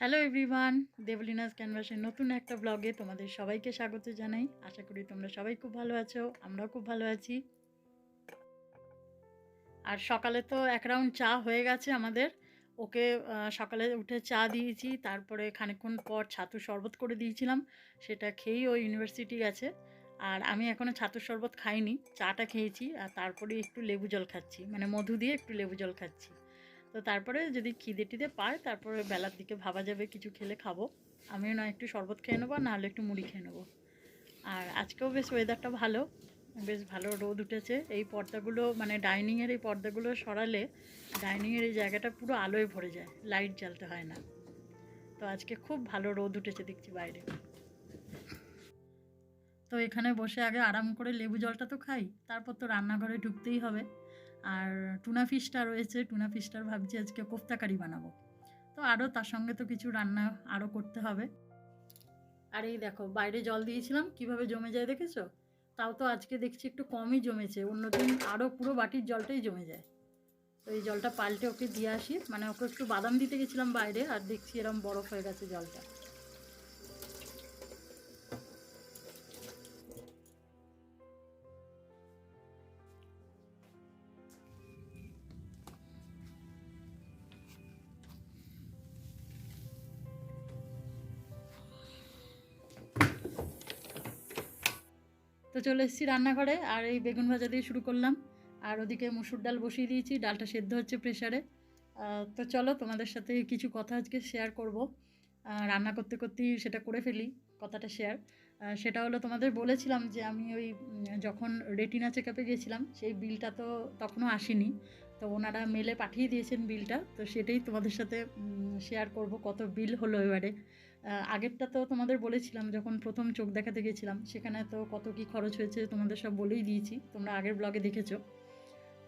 Hello everyone দেবলিনাস ক্যানভাসের নতুন একটা ব্লগে তোমাদের সবাইকে স্বাগত জানাই। আশা করি তোমরা সবাই খুব ভালো আছো, আমরাও খুব ভালো আছি। আর সকালে তো এক রাউন্ড চা হয়ে গেছে আমাদের। ওকে সকালে উঠে চা দিয়েছি, তারপরে খানিকক্ষণ পর ছাতু শরবত করে দিয়েছিলাম, সেটা খেয়েই ও ইউনিভার্সিটি গেছে। আর আমি এখনও ছাতুর শরবত খাইনি, চাটা খেয়েছি, আর তারপরে একটু লেবু জল খাচ্ছি মানে মধু দিয়ে একটু লেবু জল খাচ্ছি। তো তারপরে যদি খিদে টিদে পায়, তারপরে বেলার দিকে ভাবা যাবে কিছু খেলে খাব। আমিও না একটু শরবত খেয়ে নেব নাহলে একটু মুড়ি খেয়ে নেব। আর আজকেও বেশ ওয়েদারটা ভালো। বেশ ভালো রোদ উঠেছে। এই পর্দাগুলো মানে ডাইনিংয়ের এই পর্দাগুলো সরালে ডাইনিংয়ের এই জায়গাটা পুরো আলোয় ভরে যায়। লাইট জ্বালতে হয় না। তো আজকে খুব ভালো রোদ উঠেছে দেখছি বাইরে। তো এখানে বসে আগে আরাম করে লেবু জলটা তো খাই, তারপর তো রান্নাঘরে ঢুকতেই হবে। আর টুনা ফিশটা রয়েছে, টুনা ফিশটার ভাবছি আজকে কোফতা কারি বানাবো। তো আরও তার সঙ্গে তো কিছু রান্না আরও করতে হবে। আর এই দেখো, বাইরে জল দিয়েছিলাম, কীভাবে জমে যায় দেখেছ? তাও তো আজকে দেখছি একটু কমই জমেছে, অন্যদিন আরও পুরো বাটির জলটাই জমে যায়। তো এই জলটা পাল্টে ওকে দিয়ে আসি মানে ওকে একটু বাদাম দিতে গেছিলাম বাইরে, আর দেখছি এরম বরফ হয়ে গেছে জলটা। তো চলে এসেছি রান্নাঘরে, আর এই বেগুন ভাজা দিয়ে শুরু করলাম। আর ওদিকে মুসুর ডাল বসিয়ে দিয়েছি, ডালটা সেদ্ধ হচ্ছে প্রেশারে তো চলো তোমাদের সাথে কিছু কথা আজকে শেয়ার করব। রান্না করতে করতেই সেটা করে ফেলি, কথাটা শেয়ার সেটা হলো তোমাদের বলেছিলাম যে আমি ওই যখন রেটিনা চেক আপে গেছিলাম সেই বিলটা তো তখনও আসেনি। তো ওনারা মেলে পাঠিয়ে দিয়েছেন বিলটা, তো সেটাই তোমাদের সাথে শেয়ার করব কত বিল হলো এবারে। আগেরটা তো তোমাদের বলেছিলাম, যখন প্রথম চোখ দেখাতে গেছিলাম, সেখানে তো কত কি খরচ হয়েছে তোমাদের সব বলেই দিয়েছি, তোমরা আগের ব্লগে দেখেছ।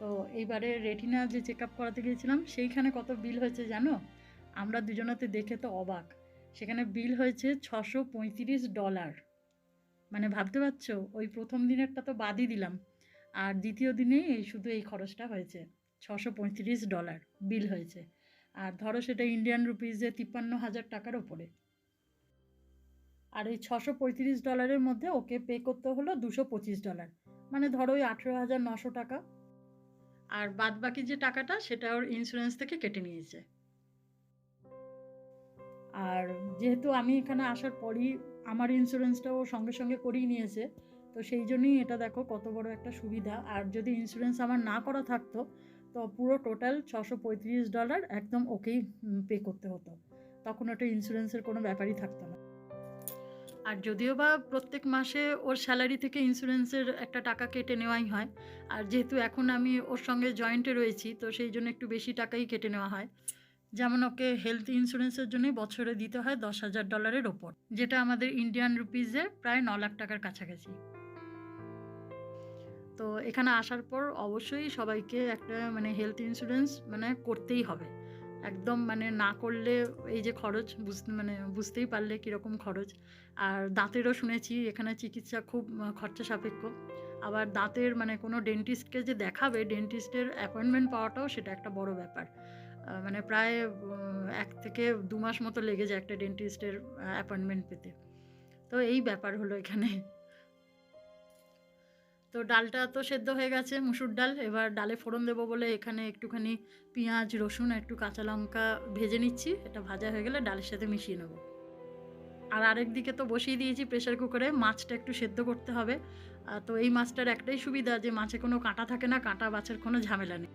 তো এইবারে রেটিনা যে চেক আপ করাতে গিয়েছিলাম, সেইখানে কত বিল হয়েছে জানো? আমরা দুজনাতে দেখে তো অবাক। সেখানে বিল হয়েছে ছশো পঁয়ত্রিশ ডলার মানে ভাবতে পারছ? ওই প্রথম দিনেরটা তো বাদই দিলাম। আর দ্বিতীয় দিনে শুধু এই খরচটা হয়েছে, ছশো পঁয়ত্রিশ ডলার বিল হয়েছে। আর ধরো সেটা ইন্ডিয়ান রুপিজে তিপ্পান্ন হাজার টাকার ওপরে। আর ওই ছশো পঁয়ত্রিশ ডলারের মধ্যে ওকে পে করতে হলো দুশো পঁচিশ ডলার। মানে ধরো ওই আঠেরো হাজার নশো টাকা। আর বাদ বাকি যে টাকাটা, সেটা ওর ইন্স্যুরেন্স থেকে কেটে নিয়েছে। আর যেহেতু আমি এখানে আসার পরই আমার ইন্স্যুরেন্সটা ও সঙ্গে সঙ্গে করিয়ে নিয়েছে, তো সেই জন্যই এটা দেখো কত বড় একটা সুবিধা। আর যদি ইন্স্যুরেন্স আমার না করা থাকতো, তো পুরো টোটাল ছশো পঁয়ত্রিশ ডলার একদম ওকেই পে করতে হতো। তখন ওটা ইন্স্যুরেন্সের কোনো ব্যাপারই থাকতো না। আর যদিও বা প্রত্যেক মাসে ওর স্যালারি থেকে ইন্স্যুরেন্সের একটা টাকা কেটে নেওয়াই হয়, আর যেহেতু এখন আমি ওর সঙ্গে জয়েন্টে রয়েছি, তো সেই জন্য একটু বেশি টাকাই কেটে নেওয়া হয়। যেমন ওকে হেলথ ইন্স্যুরেন্সের জন্যই বছরে দিতে হয় দশ হাজার ডলারের ওপর, যেটা আমাদের ইন্ডিয়ান রুপিজে প্রায় ন লাখ টাকার কাছাকাছি। তো এখানে আসার পর অবশ্যই সবাইকে একটা মানে হেলথ ইন্স্যুরেন্স মানে করতেই হবে। একদম মানে না করলে এই যে খরচ বুঝতে মানে বুঝতেই পারলে কীরকম খরচ। আর দাঁতেরও শুনেছি এখানে চিকিৎসা খুব খরচা সাপেক্ষ। আবার দাঁতের মানে কোনো ডেন্টিস্টকে যে দেখাবে, ডেন্টিস্টের অ্যাপয়েন্টমেন্ট পাওয়াটাও সেটা একটা বড় ব্যাপার। মানে প্রায় এক থেকে দু মাস মতো লেগে যায় একটা ডেন্টিস্টের অ্যাপয়েন্টমেন্ট পেতে। তো এই ব্যাপার হলো এখানে। তো ডালটা তো সেদ্ধ হয়ে গেছে, মুসুর ডাল। এবার ডালে ফোড়ন দেবো বলে এখানে একটুখানি পেঁয়াজ, রসুন, একটু কাঁচা লঙ্কা ভেজে নিচ্ছি। এটা ভাজা হয়ে গেলে ডালের সাথে মিশিয়ে নেব। আর আরেক দিকে তো বসিয়ে দিয়েছি প্রেশার কুকারে, মাছটা একটু সেদ্ধ করতে হবে। তো এই মাছটার একটাই সুবিধা যে মাছে কোনো কাঁটা থাকে না, কাঁটা মাছের কোনো ঝামেলা নেই।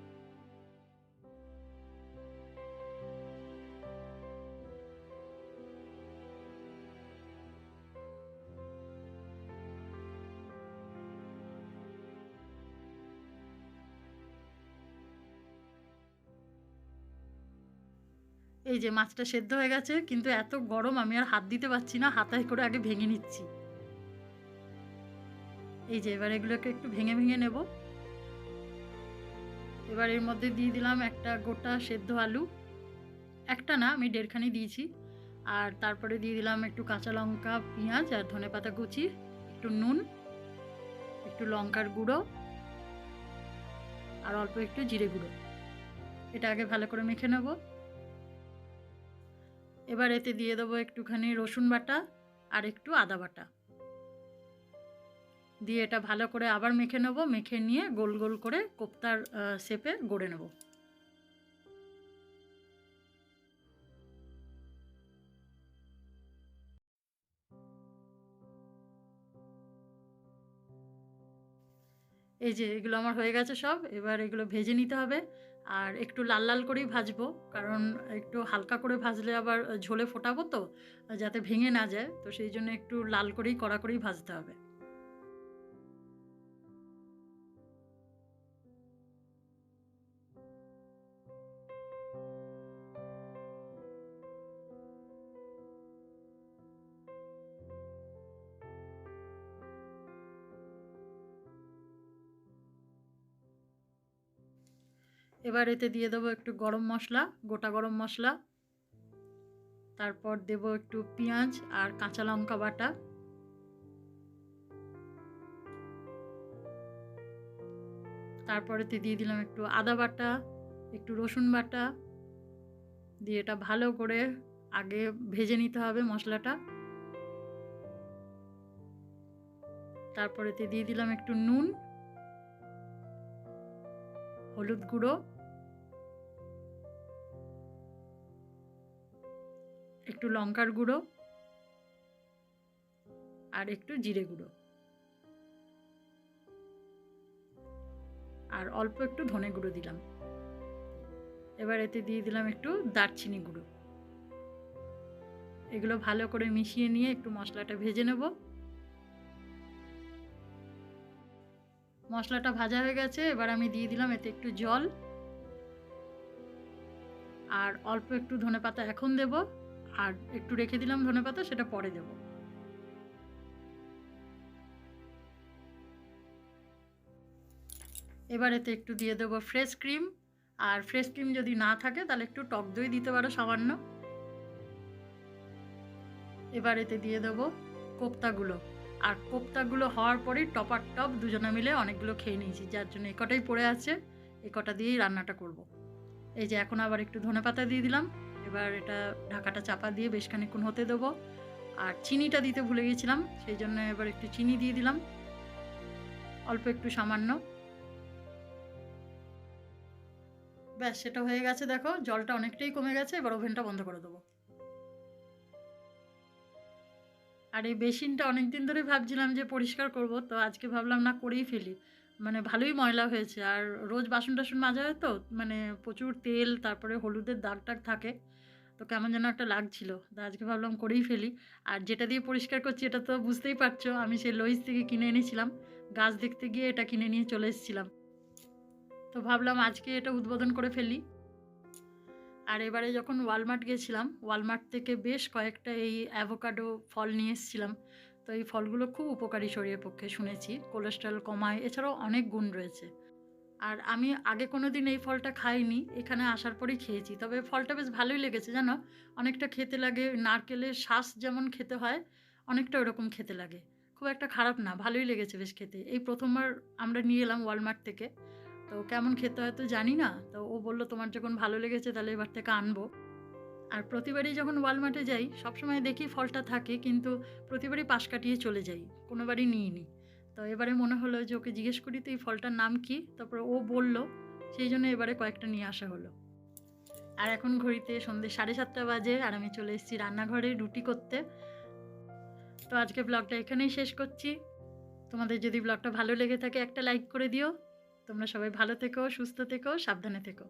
এই যে মাছটা সেদ্ধ হয়ে গেছে, কিন্তু এত গরম আমি আর হাত দিতে পারছি না, হাতায় করে আগে ভেঙে নিচ্ছি। এই যে এবার এগুলোকে একটু ভেঙে ভেঙে নেব। এবার এর মধ্যে দিয়ে দিলাম একটা গোটা সেদ্ধ আলু। একটা না, আমি দেড়খানি দিয়েছি। আর তারপরে দিয়ে দিলাম একটু কাঁচা লঙ্কা, পেঁয়াজ আর ধনে পাতা কুচি, একটু নুন, একটু লঙ্কার গুঁড়ো আর অল্প একটু জিরে গুঁড়ো। এটা আগে ভালো করে মেখে নেব। এবার এতে দিয়ে দেবো একটুখানি রসুন বাটা আর একটু আদা বাটা। দিয়ে এটা ভালো করে আবার মেখে নেব, মেখে নিয়ে গোল গোল করে কোপ্তার শেপে গড়ে নেব। এই যে এগুলো আমার হয়ে গেছে সব, এবার এগুলো ভেজে নিতে হবে। আর একটু লাল লাল করেই ভাজবো, কারণ একটু হালকা করে ভাজলে আবার ঝোলে ফোটাবো তো, যাতে ভেঙে না যায়। তো সেই জন্য একটু লাল করেই, কড়া করেই ভাজতে হবে। এবার এতে দিয়ে দেবো একটু গরম মশলা, গোটা গরম মশলা। তারপর দেব একটু পেঁয়াজ আর কাঁচা লঙ্কা বাটা। তারপরেতে দিয়ে দিলাম একটু আদা বাটা, একটু রসুন বাটা। দিয়ে এটা ভালো করে আগে ভেজে নিতে হবে মশলাটা। তারপরেতে দিয়ে দিলাম একটু নুন, হলুদ গুঁড়ো। একটু লঙ্কার গুঁড়ো আর একটু জিরে গুঁড়ো। আর অল্প একটু ধনে গুঁড়ো দিলাম। এবার এতে দিয়ে দিলাম একটু দারচিনি গুঁড়ো। এগুলো ভালো করে মিশিয়ে নিয়ে একটু মশলাটা ভেজে নেব। মশলাটা ভাজা হয়ে গেছে, এবার আমি দিয়ে দিলাম এতে একটু জল। আর অল্প একটু ধনে পাতা এখন দেব। আর একটু রেখে দিলাম ধনে পাতা, সেটা পরে দেব। এবার এতে একটু দিয়ে দেবো ফ্রেশ ক্রিম আর ফ্রেশ ক্রিম যদি না থাকে, তাহলে একটু টক দই দিতে পারো সামান্য। এবার এতে দিয়ে দেবো কোপ্তাগুলো। আর কোপ্তাগুলো হওয়ার পরেই টপার টপ দুজনে মিলে অনেকগুলো খেয়ে নিয়েছি, যার জন্য এ কটাই পড়ে আছে, এ কটা দিয়েই রান্নাটা করব। এই যে এখন আবার একটু ধনে পাতা দিয়ে দিলাম। এবার এটা ঢাকাটা চাপা দিয়ে বেশ খানিক্ষণ হতে দেবো। আর চিনিটা দিতে ভুলে গেছিলাম সেই জন্য এবার একটু চিনি দিয়ে দিলাম। অল্প একটু সামান্য। ব্যাস, সেটা হয়ে গেছে দেখো, জলটা অনেকটাই কমে গেছে, এবার ওভেনটা বন্ধ করে দেবো। আর এই বেসিনটা অনেক দিন ধরেই ভাবছিলাম যে পরিষ্কার করব, তো আজকে ভাবলাম না করেই ফেলি। মানে ভালোই ময়লা হয়েছে, আর রোজ বাসন টাসন মাজা হয় তো মানে প্রচুর তেল, তারপরে হলুদের দাগ টাগ থাকে। তো কেমন যেন একটা লাগছিল। তো আজকে ভাবলাম করেই ফেলি। আর যেটা দিয়ে পরিষ্কার করছি এটা তো বুঝতেই পারছ, আমি সেই লইস থেকে কিনে এনেছিলাম। গাছ দেখতে গিয়ে এটা কিনে নিয়ে চলে এসেছিলাম। তো ভাবলাম আজকে এটা উদ্বোধন করে ফেলি। আর এবারে যখন ওয়ালমার্ট গেছিলাম, ওয়ালমার্ট থেকে বেশ কয়েকটা এই অ্যাভোকাডো ফল নিয়ে এসেছিলাম। তো এই ফলগুলো খুব উপকারী শরীরের পক্ষে শুনেছি। কোলেস্ট্রল কমায়, এছাড়াও অনেক গুণ রয়েছে। আর আমি আগে কোনো দিন এই ফলটা খাইনি, এখানে আসার পরেই খেয়েছি। তবে ফলটা বেশ ভালোই লেগেছে, জানো? অনেকটা খেতে লাগে, নারকেলের শ্বাস যেমন খেতে হয়, অনেকটা ওরকম খেতে লাগে। খুব একটা খারাপ না, ভালোই লেগেছে বেশ খেতে। এই প্রথমবার আমরা নিয়ে এলাম ওয়ালমার্ট থেকে। তো কেমন খেতে হয় তো জানি না, তো ও বলল, তোমার যখন ভালো লেগেছে তাহলে এবার থেকে আনব। আর প্রতিবারই যখন ওয়ালমার্টে যাই, সবসময় দেখি ফলটা থাকে, কিন্তু প্রতিবারই পাশ কাটিয়ে চলে যাই, কোনোবারই নিই নি তো এবারে মনে হলো যে ওকে জিজ্ঞেস করি তো এই ফলটার নাম কি? তারপর ও বলল, সেই জন্য এবারে কয়েকটা নিয়ে আসা হলো। আর এখন ঘড়িতে সন্ধ্যে সাড়ে সাতটা বাজে আর আমি চলে এসেছি রান্নাঘরে রুটি করতে। তো আজকে ব্লগটা এখানেই শেষ করছি। তোমাদের যদি ব্লগটা ভালো লেগে থাকে একটা লাইক করে দিও। তোমরা সবাই ভালো থেকো, সুস্থ থেকো, সাবধানে থেকো।